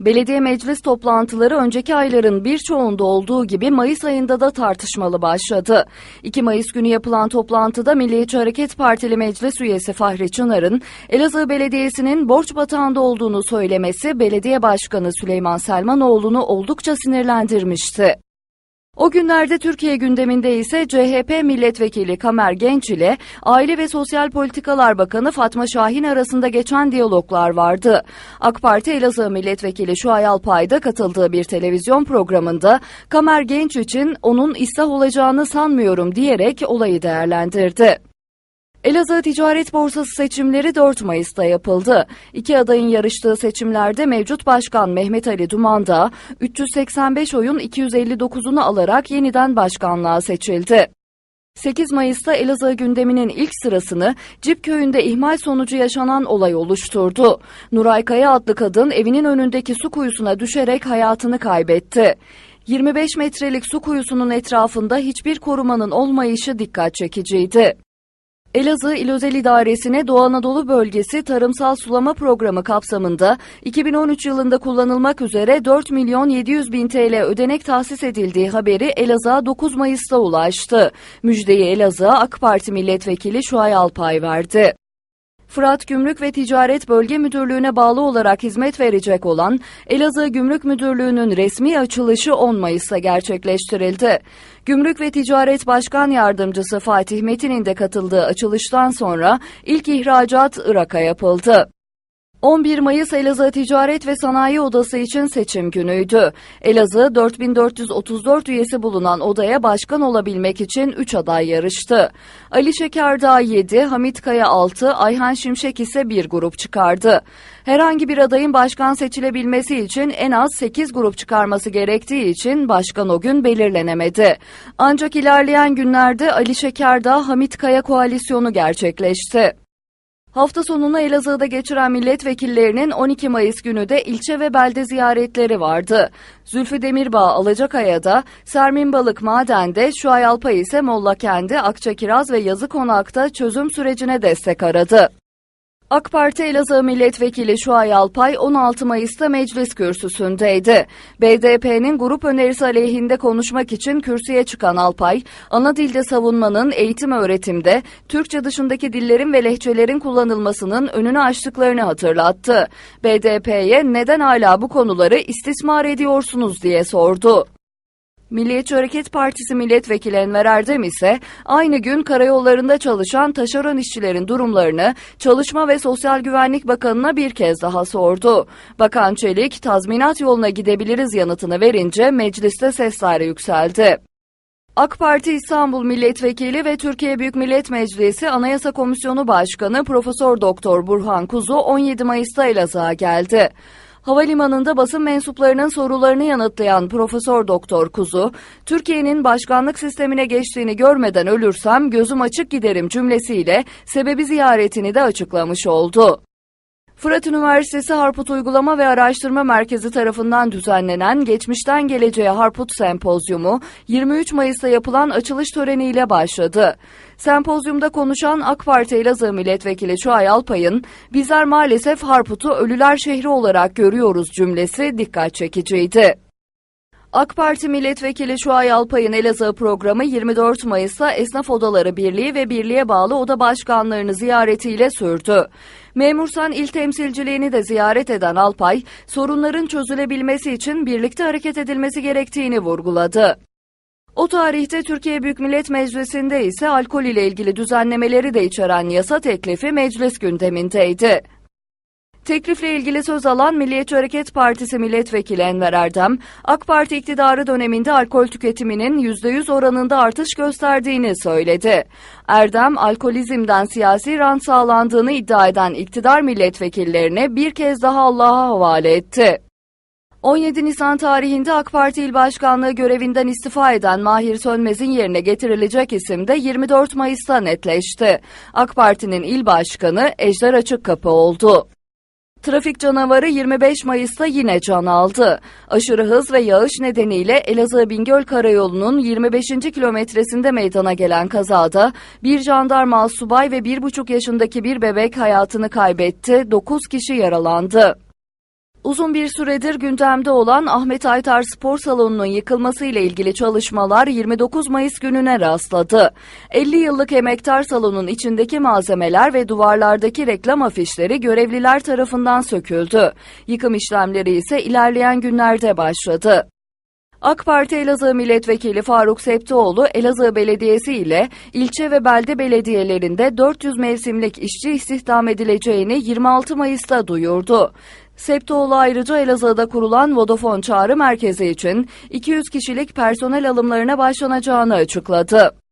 Belediye meclis toplantıları önceki ayların birçoğunda olduğu gibi Mayıs ayında da tartışmalı başladı. 2 Mayıs günü yapılan toplantıda Milliyetçi Hareket Partili meclis üyesi Fahri Çınar'ın Elazığ Belediyesi'nin borç batağında olduğunu söylemesi belediye başkanı Süleyman Selmanoğlu'nu oldukça sinirlendirmişti. O günlerde Türkiye gündeminde ise CHP milletvekili Kamer Genç ile Aile ve Sosyal Politikalar Bakanı Fatma Şahin arasında geçen diyaloglar vardı. AK Parti Elazığ milletvekili Şuay Alpay'da katıldığı bir televizyon programında Kamer Genç için onun ıslah olacağını sanmıyorum diyerek olayı değerlendirdi. Elazığ Ticaret Borsası seçimleri 4 Mayıs'ta yapıldı. İki adayın yarıştığı seçimlerde mevcut başkan Mehmet Ali Duman 385 oyun 259'unu alarak yeniden başkanlığa seçildi. 8 Mayıs'ta Elazığ gündeminin ilk sırasını Cip köyünde ihmal sonucu yaşanan olay oluşturdu. Nuray Kaya adlı kadın evinin önündeki su kuyusuna düşerek hayatını kaybetti. 25 metrelik su kuyusunun etrafında hiçbir korumanın olmayışı dikkat çekiciydi. Elazığ İl Özel İdaresi'ne Doğu Anadolu Bölgesi Tarımsal Sulama Programı kapsamında 2013 yılında kullanılmak üzere 4 milyon 700 bin TL ödenek tahsis edildiği haberi Elazığ'a 9 Mayıs'ta ulaştı. Müjdeyi Elazığ'a AK Parti Milletvekili Şuay Alpay verdi. Fırat Gümrük ve Ticaret Bölge Müdürlüğü'ne bağlı olarak hizmet verecek olan Elazığ Gümrük Müdürlüğü'nün resmi açılışı 10 Mayıs'ta gerçekleştirildi. Gümrük ve Ticaret Başkan Yardımcısı Fatih Metin'in de katıldığı açılıştan sonra ilk ihracat Irak'a yapıldı. 11 Mayıs Elazığ Ticaret ve Sanayi Odası için seçim günüydü. Elazığ 4434 üyesi bulunan odaya başkan olabilmek için 3 aday yarıştı. Ali Şekerdağ 7, Hamit Kaya 6, Ayhan Şimşek ise bir grup çıkardı. Herhangi bir adayın başkan seçilebilmesi için en az 8 grup çıkarması gerektiği için başkan o gün belirlenemedi. Ancak ilerleyen günlerde Ali Şekerdağ Hamit Kaya koalisyonu gerçekleşti. Hafta sonunu Elazığ'da geçiren milletvekillerinin 12 Mayıs günü de ilçe ve belde ziyaretleri vardı. Zülfü Demirbağ Alacakaya'da, Sermin Balık Maden'de, Şuay Alpay ise Mollakendi, Akçakiraz ve Yazıkonak'ta çözüm sürecine destek aradı. AK Parti Elazığ Milletvekili Şuay Alpay 16 Mayıs'ta meclis kürsüsündeydi. BDP'nin grup önerisi aleyhinde konuşmak için kürsüye çıkan Alpay, ana dilde savunmanın eğitim öğretimde Türkçe dışındaki dillerin ve lehçelerin kullanılmasının önünü açtıklarını hatırlattı. BDP'ye neden hala bu konuları istismar ediyorsunuz diye sordu. Milliyetçi Hareket Partisi milletvekili Enver Erdem ise aynı gün karayollarında çalışan taşeron işçilerin durumlarını Çalışma ve Sosyal Güvenlik Bakanı'na bir kez daha sordu. Bakan Çelik tazminat yoluna gidebiliriz yanıtını verince mecliste sesler yükseldi. AK Parti İstanbul Milletvekili ve Türkiye Büyük Millet Meclisi Anayasa Komisyonu Başkanı Profesör Doktor Burhan Kuzu 17 Mayıs'ta Elazığ'a geldi. Havalimanında basın mensuplarının sorularını yanıtlayan Profesör Doktor Kuzu, Türkiye'nin başkanlık sistemine geçtiğini görmeden ölürsem gözüm açık giderim cümlesiyle sebebi ziyaretini de açıklamış oldu. Fırat Üniversitesi Harput Uygulama ve Araştırma Merkezi tarafından düzenlenen Geçmişten Geleceğe Harput Sempozyumu 23 Mayıs'ta yapılan açılış töreniyle başladı. Sempozyumda konuşan AK Parti Elazığ Milletvekili Şuay Alpay'ın bizler maalesef Harput'u ölüler şehri olarak görüyoruz cümlesi dikkat çekiciydi. AK Parti Milletvekili Şuay Alpay'ın Elazığ programı 24 Mayıs'ta Esnaf Odaları Birliği ve birliğe bağlı oda başkanlarını ziyaretiyle sürdü. Memursan il temsilciliğini de ziyaret eden Alpay, sorunların çözülebilmesi için birlikte hareket edilmesi gerektiğini vurguladı. O tarihte Türkiye Büyük Millet Meclisi'nde ise alkol ile ilgili düzenlemeleri de içeren yasa teklifi meclis gündemindeydi. Teklifle ilgili söz alan Milliyetçi Hareket Partisi Milletvekili Enver Erdem, AK Parti iktidarı döneminde alkol tüketiminin %100 oranında artış gösterdiğini söyledi. Erdem, alkolizmden siyasi rant sağlandığını iddia eden iktidar milletvekillerine bir kez daha Allah'a havale etti. 17 Nisan tarihinde AK Parti İl Başkanlığı görevinden istifa eden Mahir Sönmez'in yerine getirilecek isim de 24 Mayıs'ta netleşti. AK Parti'nin il başkanı Ejder Açıkkapı oldu. Trafik canavarı 25 Mayıs'ta yine can aldı. Aşırı hız ve yağış nedeniyle Elazığ Bingöl Karayolu'nun 25. kilometresinde meydana gelen kazada bir jandarma subay ve 1,5 yaşındaki bir bebek hayatını kaybetti, 9 kişi yaralandı. Uzun bir süredir gündemde olan Ahmet Aytar Spor Salonu'nun yıkılması ile ilgili çalışmalar 29 Mayıs gününe rastladı. 50 yıllık emektar salonun içindeki malzemeler ve duvarlardaki reklam afişleri görevliler tarafından söküldü. Yıkım işlemleri ise ilerleyen günlerde başladı. AK Parti Elazığ Milletvekili Faruk Septioğlu, Elazığ Belediyesi ile ilçe ve belde belediyelerinde 400 mevsimlik işçi istihdam edileceğini 26 Mayıs'ta duyurdu. Septioğlu ayrıca Elazığ'da kurulan Vodafone Çağrı Merkezi için 200 kişilik personel alımlarına başlanacağını açıkladı.